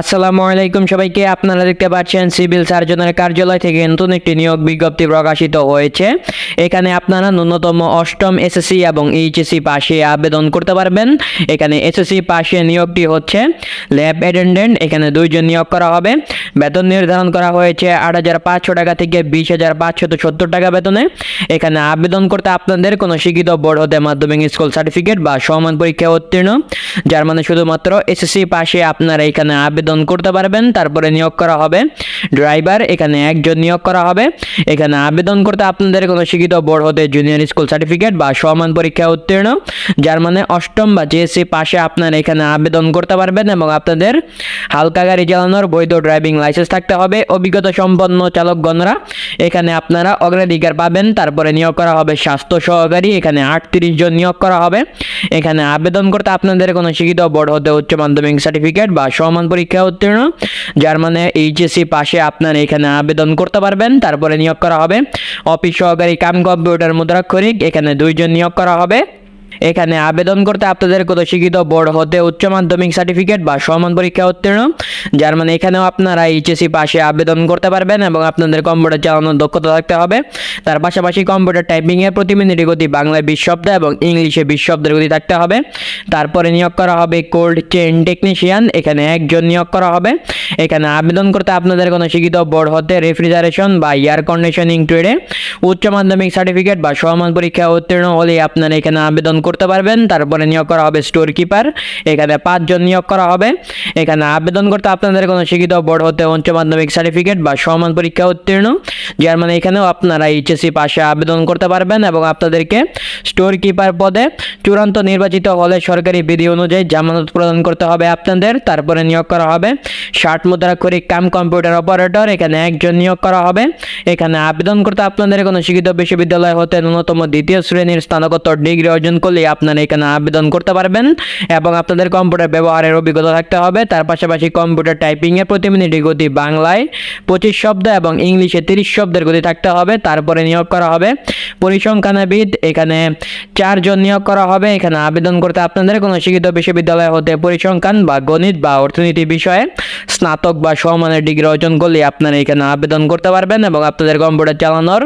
আসসালামু আলাইকুম সবাইকে, আপনারা দেখতে পাচ্ছেন সিভিল সার্জনের কার্যালয় থেকে নতুন একটি নিয়োগ বিজ্ঞপ্তি প্রকাশিত হয়েছে। এখানে আপনারা ন্যূনতম অষ্টম এসএসসি এবং এইচএসসি পাশে আবেদন করতে পারবেন। এখানে এসএসসি পাশে নিয়োগটি হচ্ছে ল্যাব অ্যাটেন্ডেন্ট, এখানে দুইজন নিয়োগ করা হবে। বেতন নির্ধারণ করা হয়েছে আট হাজার পাঁচশো টাকা থেকে বিশ হাজার পাঁচশত সত্তর টাকা বেতনে। এখানে আবেদন করতে আপনাদের কোনো শিক্ষিত বোর্ড হতে মাধ্যমিক স্কুল সার্টিফিকেট বা সমান পরীক্ষা উত্তীর্ণ। যার মানে শুধুমাত্র এসএসসি পাশে আপনারা এখানে আবেদন করতে পারবেন, তারপরে নিয়োগ করা হবে। ড্রাইভার, এখানে একজন নিয়োগ করা হবে। এখানে আবেদন করতে আপনাদের কোনো শিক্ষিত বোর্ড হতে জুনিয়র স্কুল সার্টিফিকেট বা সমান পরীক্ষা উত্তীর্ণ, যার মানে অষ্টম বা জিএসসি পাশে আপনারা এখানে আবেদন করতে পারবেন এবং আপনাদের হালকা গাড়ি চালানোর বৈধ ড্রাইভিং লাইসেন্স থাকতে হবে। অভিজ্ঞতা সম্পন্ন চালকগণরা, এখানে আপনারা অগ্রাধিকার পাবেন, তারপরে নিয়োগ করা হবে স্বাস্থ্য সহকারী, এখানে আটত্রিশ জন নিয়োগ করা হবে। এখানে আবেদন করতে আপনাদের কোনো শিক্ষিত বোর্ড হতে উচ্চ মাধ্যমিক সার্টিফিকেট বা সমান পরীক্ষা উত্তীর্ণ, যার মানে এইচএসসি পাশে আপনার এখানে আবেদন করতে পারবেন। তারপরে নিয়োগ করা হবে। অফিস সহকারী কাম কম্পিউটার মুদ্রাক্ষরিক, এখানে দুইজন নিয়োগ করা হবে। এখানে আবেদন করতে আপনাদের কোনো শিক্ষিত বোর্ড হতে উচ্চ মাধ্যমিক সার্টিফিকেট বা সমান পরীক্ষা উত্তীর্ণ। যার মানে এখানেও আপনারা এইচএসসি পাশে আবেদন করতে পারবেন এবং আপনাদের কম্পিউটার চালানোর দক্ষতা থাকতে হবে। তার পাশাপাশি কম্পিউটার টাইপিংয়ের প্রতি মিনিটের গতি বাংলায় বিশ শব্দ এবং ইংলিশে বিশ শব্দের গতি থাকতে হবে। তারপরে নিয়োগ করা হবে কোল্ড চেন টেকনিশিয়ান, এখানে একজন নিয়োগ করা হবে। এখানে আবেদন করতে আপনাদের কোনো শিক্ষিত বোর্ড হতে রেফ্রিজারেশন বা এয়ার কন্ডিশনিং ট্রেডে উচ্চ মাধ্যমিক সার্টিফিকেট বা সমান পরীক্ষা উত্তীর্ণ হলে আপনারা এখানে আবেদন করতে পারবেন। তারপরে নিয়োগ করা হবে স্টোর কিপার এখানে পাঁচজন নিয়োগ করা হবে। এখানে আবেদন করতে আপনাদের কোনো শিক্ষিত বোর্ড হতে উচ্চ মাধ্যমিক সার্টিফিকেট বা সমান পরীক্ষা উত্তীর্ণ। যার মানে এখানেও আপনারা এইচএসসি পাশে আবেদন করতে পারবেন এবং আপনাদেরকে স্টোর কিপার পদে চূড়ান্ত নির্বাচিত হলে সরকারি বিধি অনুযায়ী জামানত প্রদান করতে হবে আপনাদের। তারপরে নিয়োগ করা হবে ষাট মুদ্রাক্ষরিক কাম কম্পিউটার অপারেটর, এখানে একজন নিয়োগ করা হবে। এখানে আবেদন করতে আপনাদের কোনো শিক্ষিত বিশ্ববিদ্যালয় হতে ন্যূনতম দ্বিতীয় শ্রেণির স্নাতকোত্তর ডিগ্রি অর্জন করলে আপনারা এখানে আবেদন করতে পারবেন এবং আপনাদের কম্পিউটার ব্যবহারের অভিজ্ঞতা থাকতে হবে। তার পাশাপাশি কম্পিউটার টাইপিংয়ের প্রতি মিনিটে গতি বাংলায় পঁচিশ শব্দ এবং ইংলিশে তিরিশ শব্দের গতি থাকতে হবে। তারপরে নিয়োগ করা হবে। পরিসংখ্যানবিদ, এখানে চারজন নিয়োগ করা হবে। এখানে আবেদন করতে আপনাদের কোনো শিক্ষিত বিশ্ববিদ্যালয় হতে পরিসংখ্যান বা গণিত বা অর্থনীতি বিষয়ে স্নাতক বা সমমানের ডিগ্রি অর্জন করলে আপনারা এখানে আবেদন করতে পারবেন এবং আপনাদের কম্পিউটার চালানোর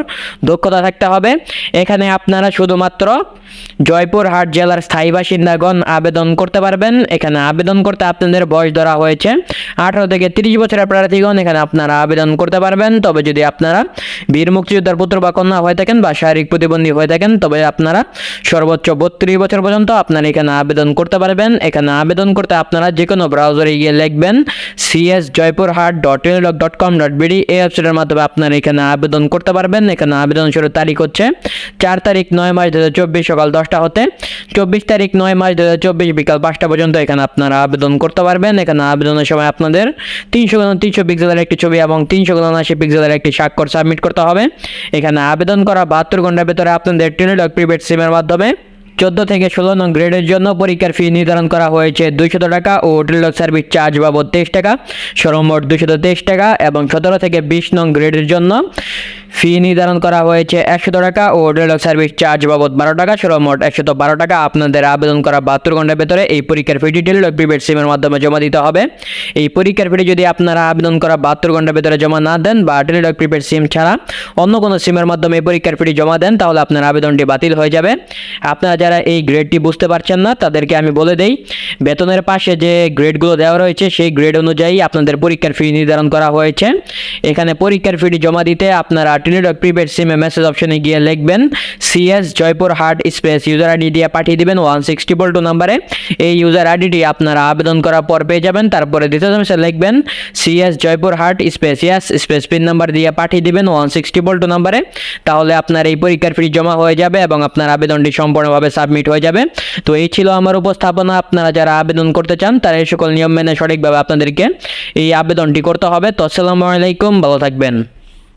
দক্ষতা থাকতে হবে। এখানে আপনারা শুধুমাত্র জয়পুরহাট জেলার স্থায়ী বাসিন্দাগণ আবেদন করতে পারবেন। এখানে আবেদন করতে আপনাদের বয়স ধরা হয়েছে। আঠারো থেকে তিরিশ বছরের প্রার্থীগণ এখানে আপনারা আবেদন করতে পারবেন। তবে যদি আপনারা বীর মুক্তিযোদ্ধার পুত্র বা কন্যা হয়ে থাকেন বা শারীরিক প্রতিবন্ধী হয়ে থাকেন, তবে আপনারা সর্বোচ্চ বত্রিশ বছর পর্যন্ত আপনারা এখানে আবেদন করতে পারবেন। এখানে আবেদন করতে আপনারা যে কোনো ব্রাউজারে গিয়ে লিখবেন সি সিএস জয়পুরহাট ডট ইনলক ডট কম ডট বিডি এই ওয়েবসাইটের মাধ্যমে আপনারা এখানে আবেদন করতে পারবেন। এখানে আবেদন শুরুর তারিখ হচ্ছে চার তারিখ নয় মার্চ দু হাজার চব্বিশ সকাল দশটা হতে। চব্বিশ তারিখ নয় মার্চ দু হাজার চব্বিশ বিকাল পাঁচটা পর্যন্ত এখানে আপনারা আবেদন করতে পারবেন। এখানে আবেদনের সময় আপনাদের তিনশো গণ তিনশো পিক্সেলের একটি ছবি এবং তিনশো গণ আশি পিক্সেলের একটি স্বাক্ষর সাবমিট করতে হবে। এখানে আবেদন করা বাহাত্তর ঘণ্টার ভেতরে আপনাদের টেলিডক প্রিপেড সিমের মাধ্যমে চোদ্দ থেকে ষোলো নং গ্রেডের জন্য পরীক্ষার ফি নির্ধারণ করা হয়েছে দুইশত টাকা ও টেলিডক সার্ভিস চার্জ বাবদ তেইশ টাকা। সর্বমোট দুশত তেইশ টাকা এবং সতেরো থেকে বিশ নং গ্রেডের জন্য ফি নির্ধারণ করা হয়েছে একশত টাকা ও টেলিডক সার্ভিস চার্জ বাবদ বারো টাকা। সর্বমোট একশত বারো টাকা আপনাদের আবেদন করা বাহাত্তর ঘণ্টার ভেতরে এই পরীক্ষার ফিটি টেলিডক প্রিপেড সিমের মাধ্যমে জমা দিতে হবে। এই পরীক্ষার ফিটি যদি আপনারা আবেদন করা বাহাত্তর ঘণ্টার ভেতরে জমা না দেন বা টেলিডক প্রিপেড সিম ছাড়া অন্য কোনো সিমের মাধ্যমে এই পরীক্ষার ফিটি জমা দেন, তাহলে আপনার আবেদনটি বাতিল হয়ে যাবে। আপনারা যারা এই গ্রেডটি বুঝতে পারছেন না, তাদেরকে আমি বলে দেই, বেতনের পাশে যে গ্রেডগুলো দেওয়া রয়েছে, সেই গ্রেড অনুযায়ী আপনাদের পরীক্ষার ফি নির্ধারণ করা হয়েছে। এখানে পরীক্ষার ফিটি জমা দিতে আপনারা টেলিডক প্রিপেড সিমে মেসেজ অপশনে গিয়ে লিখবেন সিএস জয়পুর হাট স্পেস ইউজার আইডি দিয়ে পাঠিয়ে দিবেন ওয়ান সিক্স ট্রিপল টু নাম্বারে এই ইউজার আইডিটি আপনারা আবেদন করার পর পেয়ে যাবেন, তারপরে দ্বিতীয় মেসেজ লিখবেন সিএস জয়পুর হাট স্পেস ইয়াস স্পেস পিন নাম্বার দিয়ে পাঠিয়ে দিবেন ওয়ান সিক্স ট্রিপল টু নাম্বারে তাহলে আপনার এই পরীক্ষার ফি জমা হয়ে যাবে এবং আপনার আবেদনটি সম্পূর্ণভাবে সাবমিট হয়ে যাবে। তো এই ছিল আমার উপস্থাপনা, আপনারা যারা আবেদন করতে চান, তারা এই সকল নিয়ম মেনে সঠিকভাবে আপনাদেরকে এই আবেদনটি করতে হবে। তো আসসালামু আলাইকুম, ভালো থাকবেন।